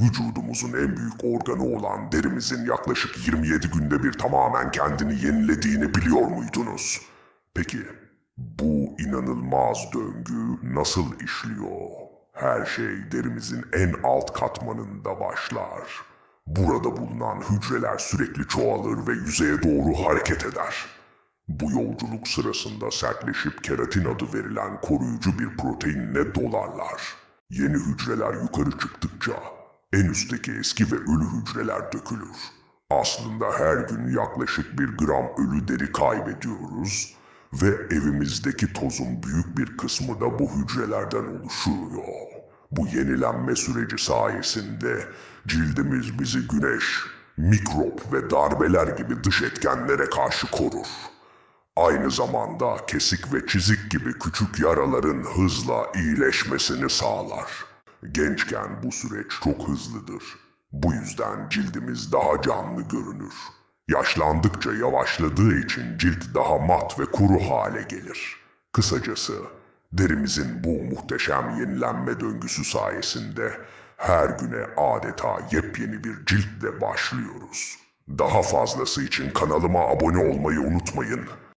vücudumuzun en büyük organı olan derimizin yaklaşık 27 günde bir tamamen kendini yenilediğini biliyor muydunuz? Peki bu inanılmaz döngü nasıl işliyor? Her şey derimizin en alt katmanında başlar. Burada bulunan hücreler sürekli çoğalır ve yüzeye doğru hareket eder. Bu yolculuk sırasında sertleşip keratin adı verilen koruyucu bir proteinle dolarlar. Yeni hücreler yukarı çıktıkça en üstteki eski ve ölü hücreler dökülür. Aslında her gün yaklaşık bir gram ölü deri kaybediyoruz ve evimizdeki tozun büyük bir kısmı da bu hücrelerden oluşuyor. Bu yenilenme süreci sayesinde cildimiz bizi güneş, mikrop ve darbeler gibi dış etkenlere karşı korur. Aynı zamanda kesik ve çizik gibi küçük yaraların hızla iyileşmesini sağlar. Gençken bu süreç çok hızlıdır. Bu yüzden cildimiz daha canlı görünür. Yaşlandıkça yavaşladığı için cilt daha mat ve kuru hale gelir. Kısacası derimizin bu muhteşem yenilenme döngüsü sayesinde her güne adeta yepyeni bir ciltle başlıyoruz. Daha fazlası için kanalıma abone olmayı unutmayın.